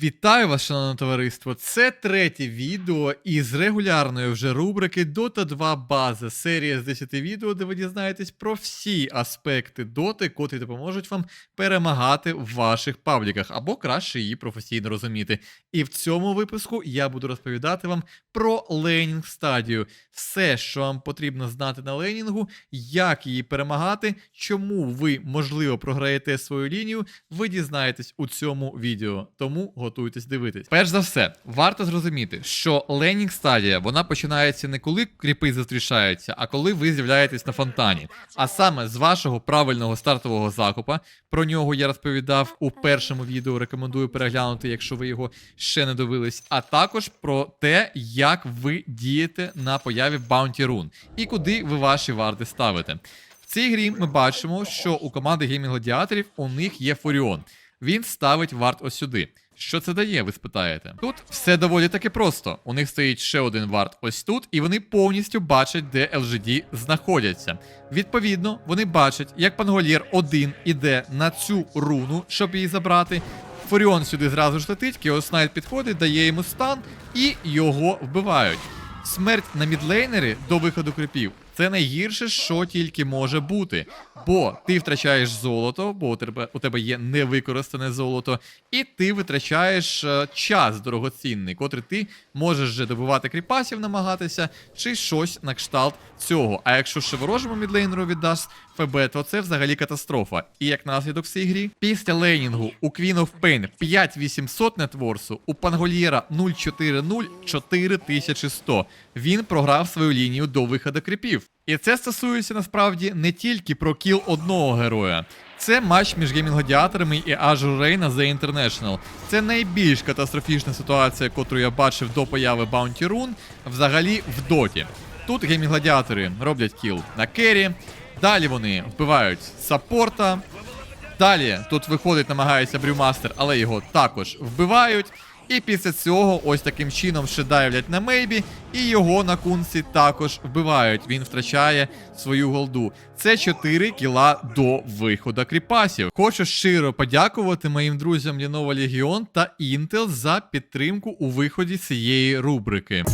Вітаю вас, шановне товариство! Це третє відео із регулярної вже рубрики Dota 2 база. Серія з 10 відео, де ви дізнаєтесь про всі аспекти Доти, котрі допоможуть вам перемагати в ваших пабліках, або краще її професійно розуміти. І в цьому випуску я буду розповідати вам про лейнінг стадію. Все, що вам потрібно знати на лейнінгу, як її перемагати, чому ви, можливо, програєте свою лінію, ви дізнаєтесь у цьому відео. Тому готуйтесь дивитись. Перш за все, варто зрозуміти, що лейнінг стадія вона починається не коли кріпи зустрічаються, а коли ви з'являєтесь на фонтані. А саме з вашого правильного стартового закупа. Про нього я розповідав у першому відео. Рекомендую переглянути, якщо ви його ще не дивились. А також про те, як ви дієте на появі Bounty Rune і куди ви ваші варти ставите. В цій грі ми бачимо, що у команди геймінг гладіаторів у них є Фуріон. Він ставить варт ось сюди. Що це дає, ви спитаєте? Тут все доволі таки просто. У них стоїть ще один варт ось тут, і вони повністю бачать, де LGD знаходяться. Відповідно, вони бачать, як пангольєр один іде на цю руну, щоб її забрати. Фуріон сюди зразу ж летить, Кіоснайт підходить, дає йому стан, і його вбивають. Смерть на мідлейнері до виходу крипів це найгірше, що тільки може бути. Бо ти втрачаєш золото, бо у тебе, у тебе є невикористане золото, і ти витрачаєш е, час дорогоцінний, котрий ти можеш вже добивати кріпасів, намагатися, чи щось на кшталт цього. А якщо ще ворожому мідлейнеру віддасть ФБ, то це взагалі катастрофа. І як наслідок в цій грі, після лейнінгу у Queen of Pain 5800 нетворсу, у Пангольєра 040 4100. Він програв свою лінію до виходу кріпів. І це стосується насправді не тільки про кіл одного героя. Це матч між геймінг-гладіаторами і Azure Rain на The International. Це найбільш катастрофічна ситуація, яку я бачив до появи Bounty Rune взагалі в доті. Тут геймінг-гладіатори роблять кіл на кері, далі вони вбивають саппорта. Далі тут виходить, намагається брюмастер, але його також вбивають. І після цього ось таким чином ще дайвлять на мейбі, і його на кунці також вбивають. Він втрачає свою голду. Це 4 кіла до виходу кріпасів. Хочу щиро подякувати моїм друзям Lenovo Legion та Intel за підтримку у виході цієї рубрики.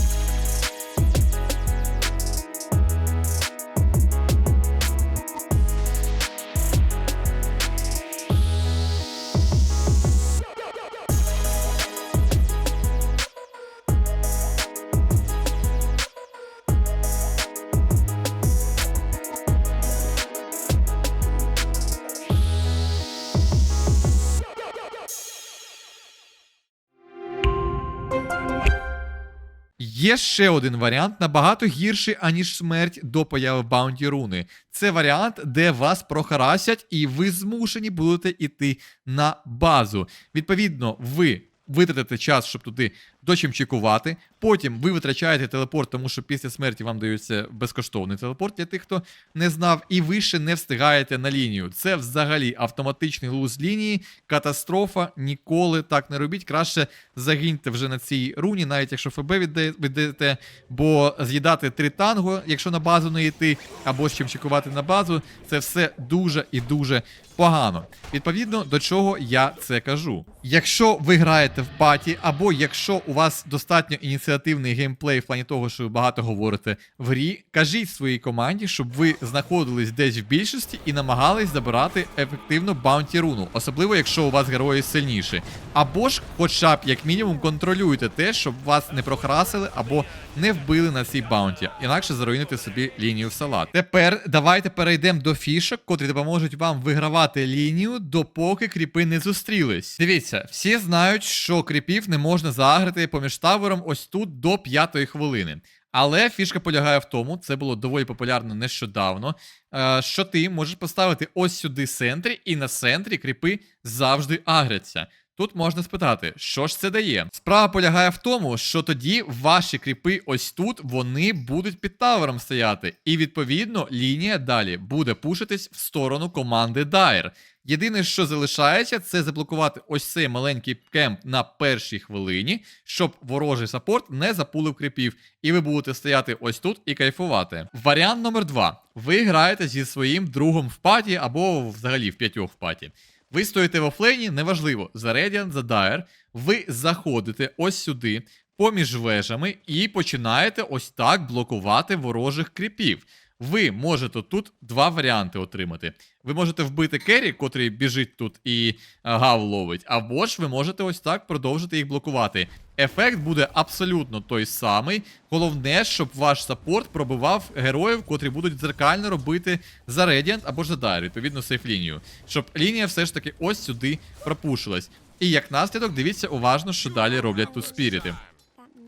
Є ще один варіант, набагато гірший, аніж смерть до появи Баунті Руни. Це варіант, де вас прохарасять, і ви змушені будете йти на базу. Відповідно, ви витратите час, щоб туди дочимчикувати. Потім ви витрачаєте телепорт, тому що після смерті вам дається безкоштовний телепорт для тих, хто не знав, і ви ще не встигаєте на лінію. Це взагалі автоматичний глуз лінії, катастрофа. Ніколи так не робіть. Краще загиньте вже на цій руні, навіть якщо ФБ віддає- віддаєте, бо з'їдати три танго, якщо на базу не йти, або ж чимчикувати на базу, це все дуже і дуже погано. Відповідно до чого я це кажу. Якщо ви граєте в паті, або якщо у вас достатньо ініціативний геймплей в плані того, що ви багато говорите в грі, кажіть своїй команді, щоб ви знаходились десь в більшості і намагались забирати ефективно баунті руну, особливо якщо у вас герої сильніші. Або ж, хоча б як мінімум, контролюйте те, щоб вас не прохрасили або не вбили на цій баунті, інакше заруйнуйте собі лінію в салат. Тепер давайте перейдемо до фішок, котрі допоможуть вам вигравати лінію, допоки кріпи не зустрілись. Дивіться, всі знають, що кріпів не можна заграти поміж тавером ось тут до п'ятої хвилини. Але фішка полягає в тому, це було доволі популярно нещодавно. е, Що ти можеш поставити ось сюди центрі, і на центрі кріпи завжди агряться. Тут можна спитати, що ж це дає? Справа полягає в тому, що тоді ваші кріпи ось тут вони будуть під тавером стояти, і відповідно лінія далі буде пушитись в сторону команди Дайр. Єдине, що залишається, це заблокувати ось цей маленький кемп на першій хвилині, щоб ворожий саппорт не запулив кріпів, і ви будете стояти ось тут і кайфувати. Варіант номер два: ви граєте зі своїм другом в паті або взагалі в п'ятьох в паті. Ви стоїте в офлейні, неважливо, за Radiant, за Dire, ви заходите ось сюди, поміж вежами, і починаєте ось так блокувати ворожих кріпів. Ви можете тут два варіанти отримати. Ви можете вбити Керрі, котрий біжить тут і гав ловить, або ж ви можете ось так продовжити їх блокувати. Ефект буде абсолютно той самий. Головне, щоб ваш саппорт пробивав героїв, котрі будуть дзеркально робити за Radiant або ж за Dire, відповідно, сейф-лінію. Щоб лінія все ж таки ось сюди пропушилась. І як наслідок, дивіться уважно, що далі роблять тут спіріти.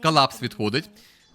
Калапс відходить.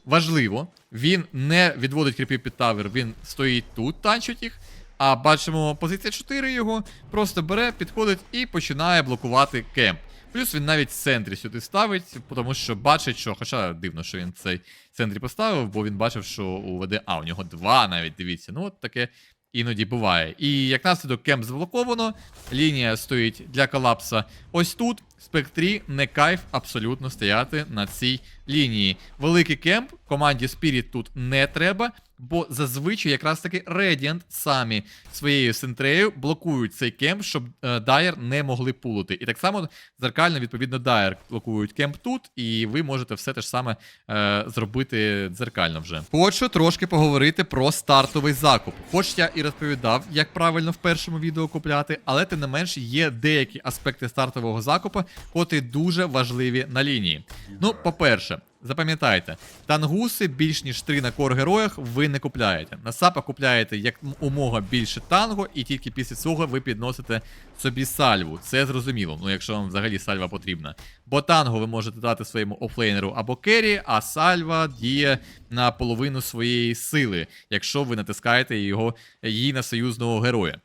Важливо, він не відводить кріпів під тавер, він стоїть тут, танчить їх. А бачимо, позиція 4 його просто бере, підходить і починає блокувати кемп. Плюс він навіть в центрі сюди ставить, тому що бачить, що, хоча дивно, що він цей центрі поставив, бо він бачив, що у ВД, а у нього два навіть дивіться. Ну, от таке іноді буває. І як наслідок кемп заблоковано, лінія стоїть для колапса ось тут. Спектрі не кайф абсолютно стояти на цій лінії. Великий кемп команді Spirit тут не треба, бо зазвичай якраз таки Radiant самі своєю синтреєю блокують цей кемп, щоб Дайер не могли пулити. І так само зеркально, відповідно, Дайер блокують кемп тут, і ви можете все те ж саме е, зробити дзеркально вже. Хочу трошки поговорити про стартовий закуп. Хоч я і розповідав, як правильно в першому відео купляти, але тим не менш є деякі аспекти стартового закупу, котрі дуже важливі на лінії. Ну, по-перше, запам'ятайте, тангуси більш ніж 3 на кор героях ви не купляєте. На сапа купляєте як умога більше танго, і тільки після цього ви підносите собі сальву. Це зрозуміло, ну якщо вам взагалі сальва потрібна. Бо танго ви можете дати своєму офлейнеру або кері, а сальва діє на половину своєї сили, якщо ви натискаєте його її на союзного героя.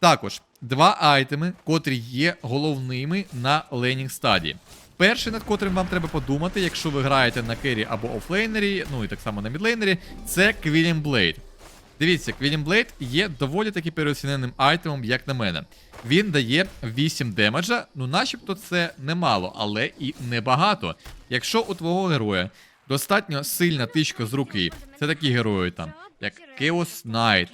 Також два айтеми, котрі є головними на лейнінг стадії. Перший, над котрим вам треба подумати, якщо ви граєте на кері або офлейнері, ну і так само на мідлейнері, це Quilling Blade. Дивіться, Quilling Blade є доволі таки переоціненим айтемом, як на мене. Він дає 8 демеджа, ну начебто це немало, але і небагато. Якщо у твого героя достатньо сильна тичка з руки, це такі герої там, як Chaos Knight,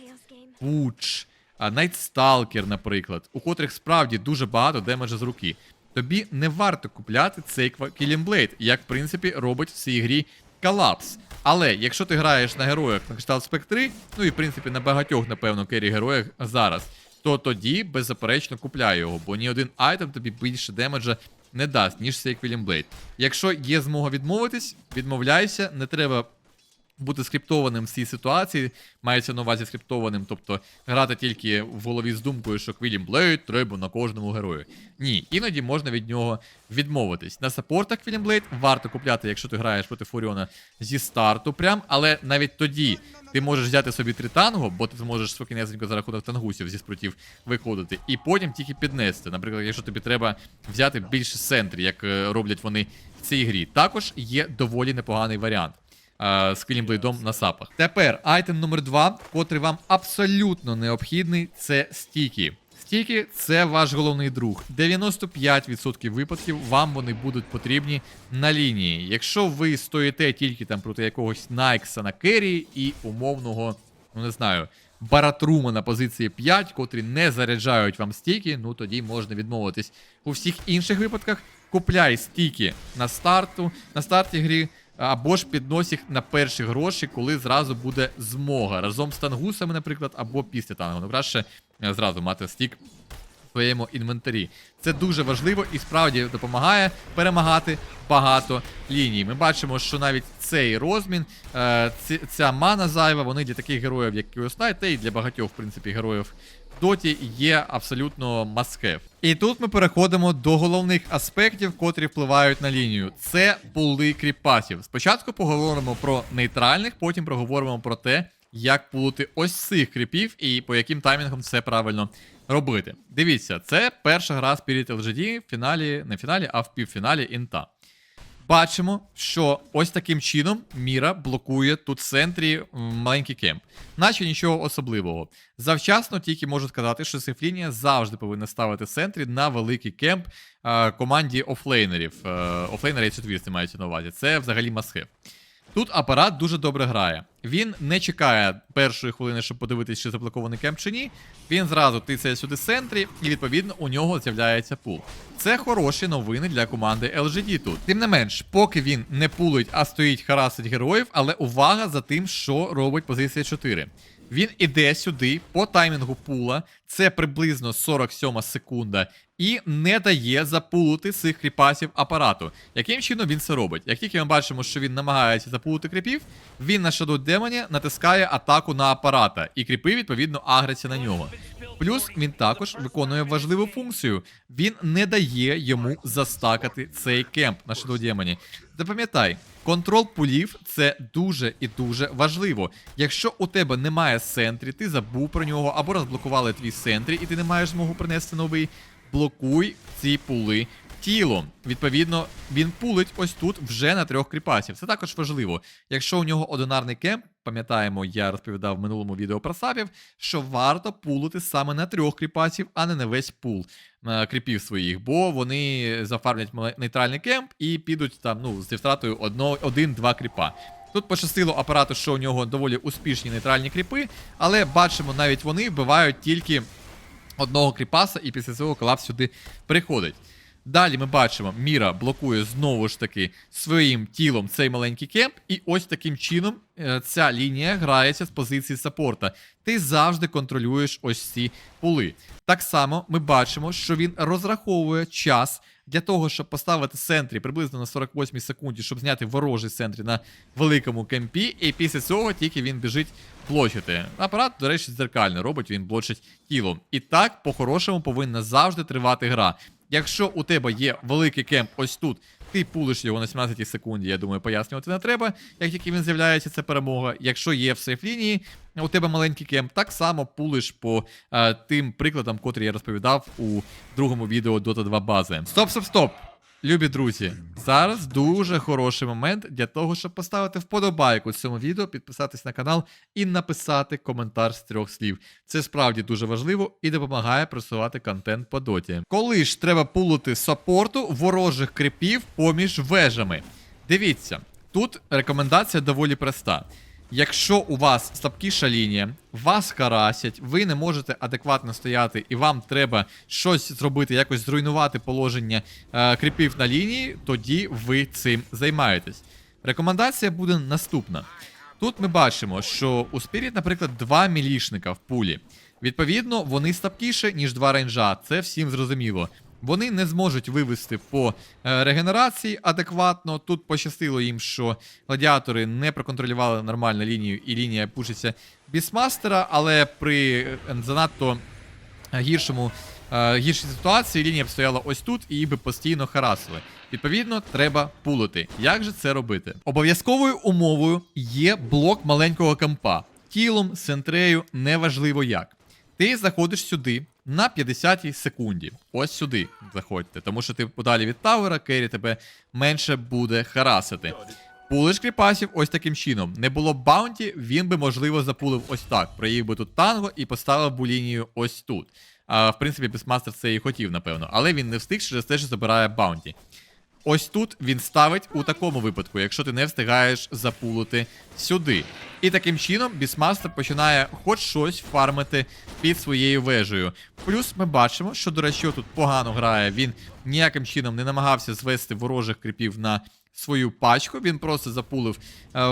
Пуч, Найтсталкер, наприклад, у котрих справді дуже багато демеджа з руки. Тобі не варто купляти цей Blade, як в принципі робить в цій грі Collapse. Але якщо ти граєш на героях на кшталт Спектри, ну і в принципі на багатьох, напевно, кері героях зараз, то тоді беззаперечно купляй його, бо ні один айтем тобі більше демеджа не дасть, ніж цей Blade. Якщо є змога відмовитись, відмовляйся, не треба бути скриптованим в цій ситуації, мається на увазі скриптованим, тобто грати тільки в голові з думкою, що Quilling Blade треба на кожному герою. Ні, іноді можна від нього відмовитись. На саппортах Quilling Blade варто купляти, якщо ти граєш проти Фуріона зі старту, прям, але навіть тоді ти можеш взяти собі три танго, бо ти зможеш спокійнесенько за рахунок тангусів зі спрутів виходити, і потім тільки піднести. Наприклад, якщо тобі треба взяти більше центрі, як е, роблять вони в цій грі. Також є доволі непоганий варіант е, з Квілімблейдом на сапах. Тепер айтем номер 2 котрий вам абсолютно необхідний, це стіки. Стіки це ваш головний друг. 95% випадків вам вони будуть потрібні на лінії. Якщо ви стоїте тільки там проти якогось Найкса на керрі і умовного, ну не знаю, Баратрума на позиції 5, котрі не заряджають вам стіки, ну тоді можна відмовитись. У всіх інших випадках купляй стіки на старту, на старті грі. Або ж піднось їх на перші гроші, коли зразу буде змога. Разом з тангусами, наприклад, або після тангу. Ну, краще е, зразу мати стік в своєму інвентарі. Це дуже важливо і справді допомагає перемагати багато ліній. Ми бачимо, що навіть цей розмін, е, ця мана зайва, вони для таких героїв, як Кіоснай, та й для багатьох, в принципі, героїв доті є абсолютно маскев. І тут ми переходимо до головних аспектів, котрі впливають на лінію. Це пули кріпасів. Спочатку поговоримо про нейтральних, потім проговоримо про те, як пулити ось цих кріпів і по яким таймінгам це правильно робити. Дивіться, це перша гра Spirit LGD в фіналі, не в фіналі, а в півфіналі інта. Бачимо, що ось таким чином Міра блокує тут в центрі маленький кемп. Наче нічого особливого. Завчасно тільки можу сказати, що Сифлінія завжди повинна ставити в центрі на великий кемп е, команді офлейнерів. Е, офлейнери і четвірці мають на увазі. Це взагалі масхев. Тут апарат дуже добре грає. Він не чекає першої хвилини, щоб подивитись, чи заблокований кемп чи ні. Він зразу тицяє сюди центрі, і відповідно у нього з'являється пул. Це хороші новини для команди LGD тут. Тим не менш, поки він не пулить, а стоїть харасить героїв, але увага за тим, що робить позиція 4. Він іде сюди по таймінгу пула, це приблизно 47 секунда, і не дає запулити цих кріпасів апарату. Яким чином він це робить? Як тільки ми бачимо, що він намагається запулити кріпів, він на Shadow Демоні натискає атаку на апарата, і кріпи, відповідно, агряться на нього. Плюс він також виконує важливу функцію. Він не дає йому застакати цей кемп на Shadow Демоні. Запам'ятай, контрол пулів це дуже і дуже важливо. Якщо у тебе немає сентрі, ти забув про нього або розблокували твій сентрі, і ти не маєш змогу принести новий, блокуй ці пули тілом. Відповідно, він пулить ось тут вже на трьох кріпасів. Це також важливо. Якщо у нього одинарний кемп, пам'ятаємо, я розповідав в минулому відео про сапів, що варто пулити саме на трьох кріпасів, а не на весь пул е, кріпів своїх, бо вони зафармлять нейтральний кемп і підуть там, ну, зі втратою один-два кріпа. Тут пощастило апарату, що у нього доволі успішні нейтральні кріпи, але бачимо, навіть вони вбивають тільки одного кріпаса, і після цього колапс сюди приходить. Далі ми бачимо, Міра блокує знову ж таки своїм тілом цей маленький кемп, і ось таким чином е, ця лінія грається з позиції саппорта. Ти завжди контролюєш ось ці пули. Так само ми бачимо, що він розраховує час для того, щоб поставити центрі приблизно на 48 секунді, щоб зняти ворожий центрі на великому кемпі, і після цього тільки він біжить блочити. Апарат, до речі, дзеркально робить, він блочить тілом. І так, по-хорошому, повинна завжди тривати гра. Якщо у тебе є великий кемп ось тут, ти пулиш його на 17 секунді, я думаю, пояснювати не треба. Як тільки він з'являється, це перемога. Якщо є в сейф лінії, у тебе маленький кемп, так само пулиш по е, тим прикладам, котрі я розповідав у другому відео Dota 2 бази. Стоп, стоп, стоп! Любі друзі, зараз дуже хороший момент для того, щоб поставити вподобайку цьому відео, підписатись на канал і написати коментар з трьох слів. Це справді дуже важливо і допомагає просувати контент по доті. Коли ж треба пулити саппорту ворожих кріпів поміж вежами? Дивіться, тут рекомендація доволі проста. Якщо у вас слабкіша лінія, вас карасять, ви не можете адекватно стояти, і вам треба щось зробити, якось зруйнувати положення е, кріпів на лінії, тоді ви цим займаєтесь. Рекомендація буде наступна. Тут ми бачимо, що у Spirit, наприклад, два мілішника в пулі. Відповідно, вони слабкіше, ніж два рейнджа. Це всім зрозуміло. Вони не зможуть вивести по е, регенерації адекватно. Тут пощастило їм, що гладіатори не проконтролювали нормально лінію, і лінія пушиться бісмастера, але при е, занадто е, гіршому гіршій ситуації лінія б стояла ось тут і її би постійно харасили. Відповідно, треба пулити. Як же це робити? Обов'язковою умовою є блок маленького кампа. Тілом, сентрею, неважливо як. Ти заходиш сюди на 50-й секунді. Ось сюди заходьте, тому що ти подалі від тавера, Керрі тебе менше буде харасити. Пулиш кріпасів ось таким чином. Не було б баунті, він би, можливо, запулив ось так. Проїв би тут танго і поставив би лінію ось тут. А, в принципі, Бісмастер це і хотів, напевно. Але він не встиг через те, що забирає баунті. Ось тут він ставить у такому випадку, якщо ти не встигаєш запулити сюди. І таким чином Бісмастер починає хоч щось фармити під своєю вежею. Плюс ми бачимо, що, до речі, тут погано грає. Він ніяким чином не намагався звести ворожих кріпів на свою пачку. Він просто запулив е,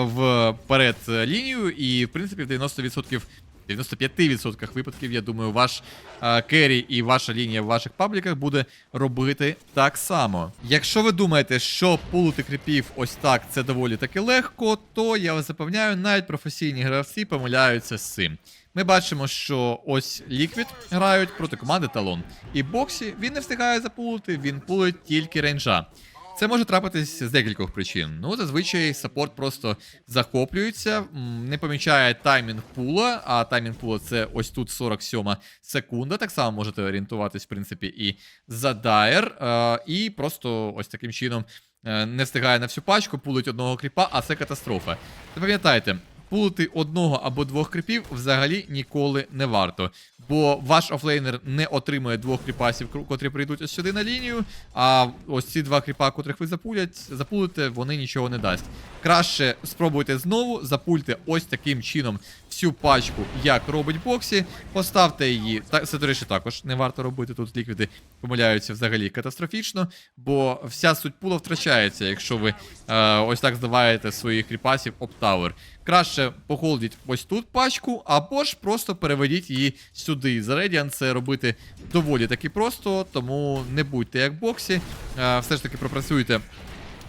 вперед е, лінію, і, в принципі, в 90%. В 95% випадків, я думаю, ваш е, керрі і ваша лінія в ваших пабліках буде робити так само. Якщо ви думаєте, що пулити кріпів ось так це доволі таки легко, то я вас запевняю, навіть професійні гравці помиляються з цим. Ми бачимо, що ось Liquid грають проти команди Талон. І Боксі він не встигає запулити, він пулить тільки рейнджа. Це може трапитись з декількох причин. Ну, зазвичай саппорт просто захоплюється, не помічає таймінг пула, а таймінг пула це ось тут 47 секунда. Так само можете орієнтуватись, в принципі, і за дайер. Е, і просто ось таким чином е, не встигає на всю пачку, пулить одного кріпа, а це катастрофа. Запам'ятайте, пулити одного або двох кріпів взагалі ніколи не варто. Бо ваш офлейнер не отримує двох кріпасів, котрі прийдуть ось сюди на лінію. А ось ці два кріпа, котрих ви запулять, запулите, вони нічого не дасть. Краще спробуйте знову, запульте ось таким чином всю пачку, як робить боксі. Поставте її. Та речі, також не варто робити. Тут ліквіди помиляються взагалі катастрофічно, бо вся суть пула втрачається, якщо ви е, ось так здаваєте своїх кріпасів об тавер. Краще похолдіть ось тут пачку, або ж просто переведіть її сюди. За Radiant це робити доволі таки просто, тому не будьте як боксі. Е, все ж таки пропрацюйте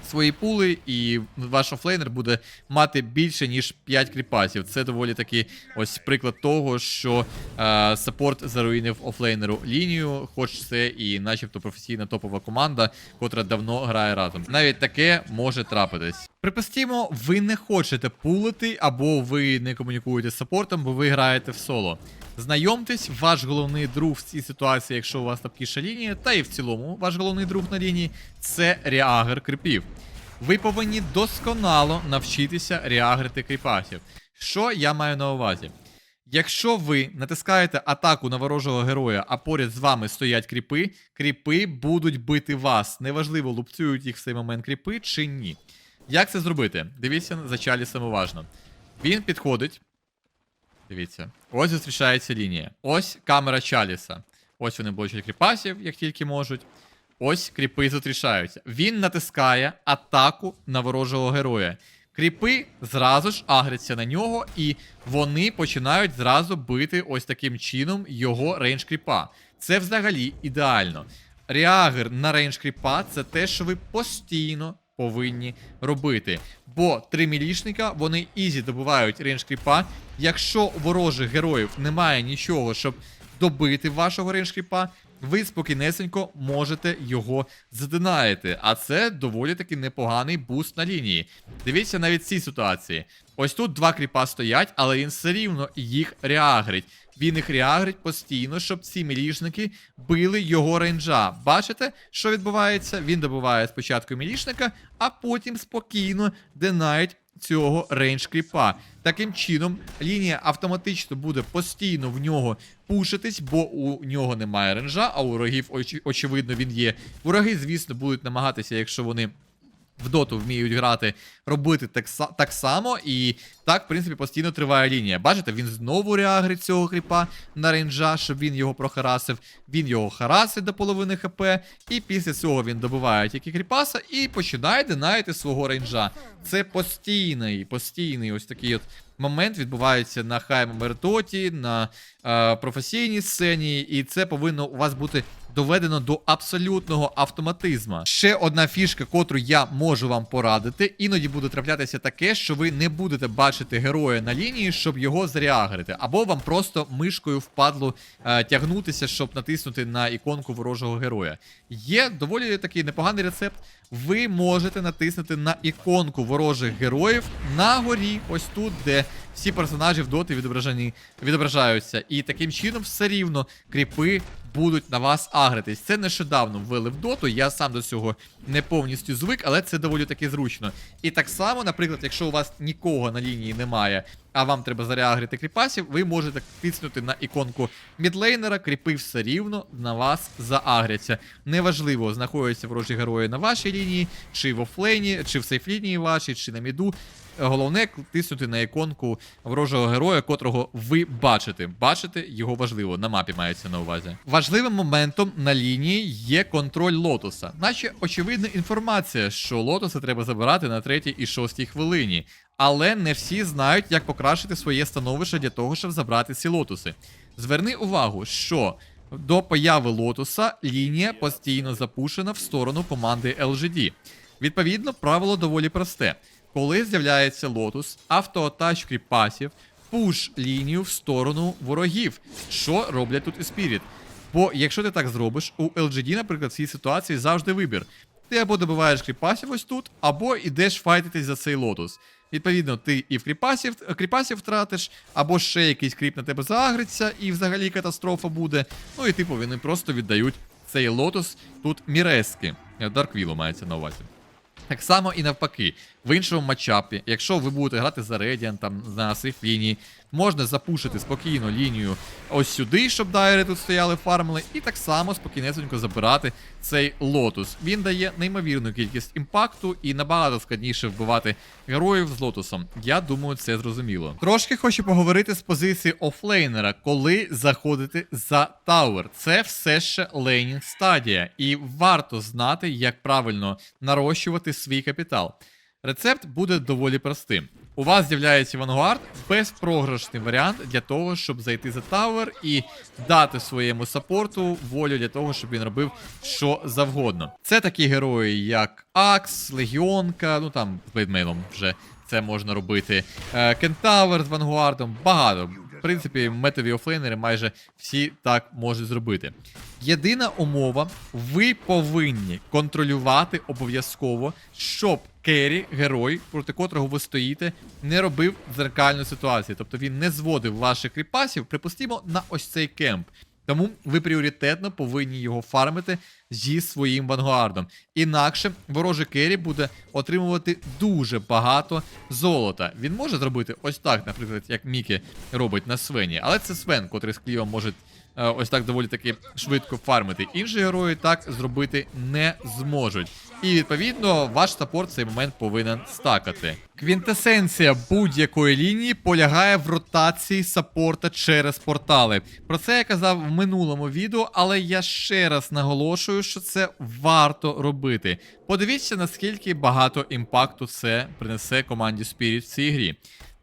свої пули, і ваш офлейнер буде мати більше, ніж 5 кріпасів. Це доволі таки ось приклад того, що е, саппорт заруїнив офлейнеру лінію, хоч це і начебто професійна топова команда, котра давно грає разом. Навіть таке може трапитись. Припустімо, ви не хочете пулити, або ви не комунікуєте з саппортом, бо ви граєте в соло. Знайомтесь, ваш головний друг в цій ситуації, якщо у вас слабкіша лінія, та і в цілому ваш головний друг на лінії це реагер крипів. Ви повинні досконало навчитися реагрити кріпасів. Що я маю на увазі? Якщо ви натискаєте атаку на ворожого героя, а поряд з вами стоять кріпи, кріпи будуть бити вас. Неважливо, лупцюють їх в цей момент кріпи чи ні. Як це зробити? Дивіться за Чалісом уважно. Він підходить. Дивіться. Ось зустрічається лінія. Ось камера Чаліса. Ось вони блочать кріпасів, як тільки можуть. Ось кріпи зустрічаються. Він натискає атаку на ворожого героя. Кріпи зразу ж агряться на нього, і вони починають зразу бити ось таким чином його рейндж кріпа. Це взагалі ідеально. Реагер на рейндж кріпа це те, що ви постійно повинні робити. Бо три мілішника вони ізі добувають рейндж кріпа. Якщо ворожих героїв немає нічого, щоб добити вашого рейндж кріпа, ви спокійнесенько можете його задинаїти. А це доволі таки непоганий буст на лінії. Дивіться навіть ці ситуації. Ось тут два кріпа стоять, але він все рівно їх реагрить. Він їх реагрить постійно, щоб ці мілішники били його рейнджа. Бачите, що відбувається? Він добиває спочатку мілішника, а потім спокійно денають цього рейндж кріпа. Таким чином, лінія автоматично буде постійно в нього пушитись, бо у нього немає ренжа, а у ворогів, оч- очевидно, він є. Вороги, звісно, будуть намагатися, якщо вони в доту вміють грати, робити так, так само, і так, в принципі, постійно триває лінія. Бачите, він знову реагрить цього кріпа на рейнджа, щоб він його прохарасив. Він його харасить до половини хп, і після цього він добиває тільки кріпаса і починає динайти свого рейнджа. Це постійний, постійний ось такий от момент відбувається на Хайм Мертоті, на е, професійній сцені, і це повинно у вас бути доведено до абсолютного автоматизму. Ще одна фішка, котру я можу вам порадити. Іноді буде траплятися таке, що ви не будете бачити героя на лінії, щоб його зреагрити, або вам просто мишкою впадло е, тягнутися, щоб натиснути на іконку ворожого героя. Є доволі такий непоганий рецепт. Ви можете натиснути на іконку ворожих героїв на горі, ось тут, де всі персонажі в доти відображені, відображаються. І таким чином все рівно кріпи будуть на вас агритись. Це нещодавно ввели в доту. Я сам до цього не повністю звик, але це доволі таки зручно. І так само, наприклад, якщо у вас нікого на лінії немає, а вам треба зареагрити кріпасів, ви можете тиснути на іконку мідлейнера, кріпи все рівно на вас заагряться. Неважливо, знаходяться ворожі герої на вашій лінії, чи в офлейні, чи в сейф-лінії вашій, чи на міду. Головне тиснути на іконку ворожого героя, котрого ви бачите. Бачите його важливо, на мапі мається на увазі. Важливим моментом на лінії є контроль лотоса. Наче очевидна інформація, що лотоса треба забирати на третій і шостій хвилині. Але не всі знають, як покращити своє становище для того, щоб забрати ці лотоси. Зверни увагу, що до появи лотоса лінія постійно запушена в сторону команди LGD. Відповідно, правило доволі просте. Коли з'являється лотус, автоатач кріпасів, пуш лінію в сторону ворогів. Що роблять тут і Spirit? Бо якщо ти так зробиш, у LGD, наприклад, в цій ситуації завжди вибір. Ти або добиваєш кріпасів ось тут, або йдеш файтитись за цей лотус. Відповідно, ти і в кріпасів, кріпасів втратиш, або ще якийсь кріп на тебе заагриться, і взагалі катастрофа буде. Ну і типу вони просто віддають цей лотус тут мірески. Дарквіло мається на увазі. Так само і навпаки, в іншому матчапі, якщо ви будете грати за Radiant, там на сейф лінії, можна запушити спокійно лінію ось сюди, щоб дайри тут стояли, фармили, і так само спокійнесенько забирати цей лотус. Він дає неймовірну кількість імпакту і набагато складніше вбивати героїв з лотусом. Я думаю, це зрозуміло. Трошки хочу поговорити з позиції офлейнера, коли заходити за Тауер. Це все ще лейнінг стадія, і варто знати, як правильно нарощувати свій капітал. Рецепт буде доволі простим. У вас з'являється Вангуард безпрограшний варіант для того, щоб зайти за Тауер і дати своєму саппорту волю для того, щоб він робив що завгодно. Це такі герої, як Акс, Легіонка, ну там з Блейдмейлом вже це можна робити. Е, Кентавер з Вангуардом, багато. В принципі, метові офлейнери майже всі так можуть зробити. Єдина умова, ви повинні контролювати обов'язково, щоб керрі, герой, проти котрого ви стоїте, не робив дзеркальну ситуацію. Тобто він не зводив ваших кріпасів, припустимо, на ось цей кемп. Тому ви пріоритетно повинні його фармити зі своїм вангуардом. Інакше ворожий керрі буде отримувати дуже багато золота. Він може зробити ось так, наприклад, як Мікі робить на Свені, але це Свен, котрий з Кліо може ось так доволі таки швидко фармити. Інші герої так зробити не зможуть. І відповідно ваш саппорт в цей момент повинен стакати. Квінтесенція будь-якої лінії полягає в ротації саппорта через портали. Про це я казав в минулому відео, але я ще раз наголошую, що це варто робити. Подивіться, наскільки багато імпакту це принесе команді Spirit в цій грі.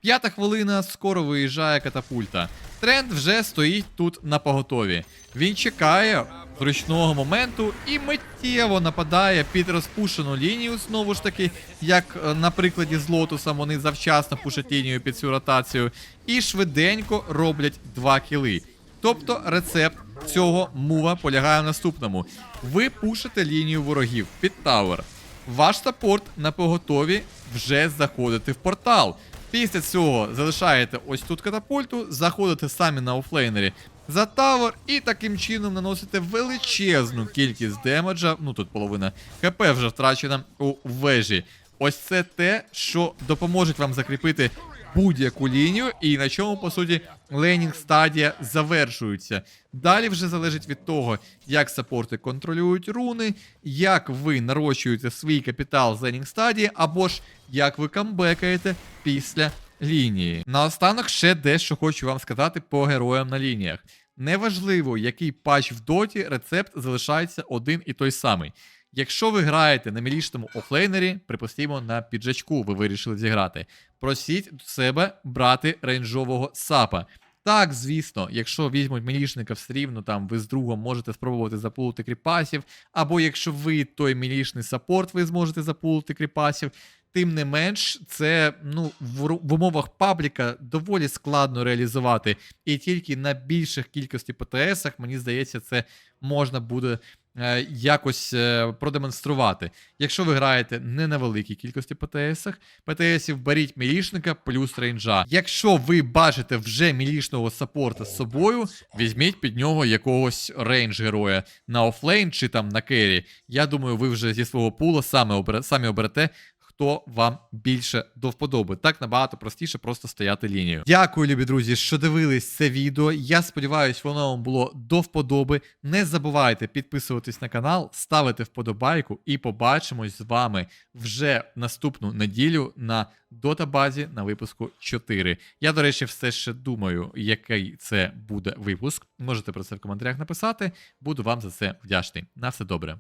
П'ята хвилина, скоро виїжджає катапульта. Тренд вже стоїть тут на поготові. Він чекає зручного моменту і миттєво нападає під розпушену лінію. Знову ж таки, як е, на прикладі з лотусом, вони завчасно пушать лінію під цю ротацію, і швиденько роблять два кіли. Тобто рецепт цього мува полягає в наступному: ви пушите лінію ворогів під тавер. Ваш саппорт на поготові вже заходите в портал. Після цього залишаєте ось тут катапульту, заходите самі на офлейнері за тавер і таким чином наносите величезну кількість демеджа. Ну тут половина ХП вже втрачена у вежі. Ось це те, що допоможе вам закріпити будь-яку лінію, і на чому, по суті, лейнінг стадія завершується. Далі вже залежить від того, як саппорти контролюють руни, як ви нарощуєте свій капітал з лейнінг стадії, або ж як ви камбекаєте після лінії. Наостанок ще дещо хочу вам сказати по героям на лініях. Неважливо, який патч в доті, рецепт залишається один і той самий. Якщо ви граєте на мілішному офлейнері, припустимо, на піджачку ви вирішили зіграти, просіть до себе брати рейнджового сапа. Так, звісно, якщо візьмуть мілішника все рівно, там ви з другом можете спробувати запулити кріпасів, або якщо ви той мілішний саппорт, ви зможете запулити кріпасів. Тим не менш, це ну в, в умовах пабліка доволі складно реалізувати. І тільки на більших кількості ПТСах, мені здається, це можна буде якось е, продемонструвати. Якщо ви граєте не на великій кількості ПТСах, ПТСів беріть мілішника плюс рейнджа. Якщо ви бачите вже мілішного саппорта з собою, візьміть під нього якогось рейндж героя на офлейн чи там на керрі. Я думаю, ви вже зі свого пула самі оберете. Хто вам більше до вподоби. Так набагато простіше просто стояти лінію. Дякую, любі друзі, що дивились це відео. Я сподіваюся, воно вам було до вподоби. Не забувайте підписуватись на канал, ставити вподобайку, і побачимось з вами вже наступну неділю на дотабазі на випуску 4. Я, до речі, все ще думаю, який це буде випуск. Можете про це в коментарях написати. Буду вам за це вдячний. На все добре.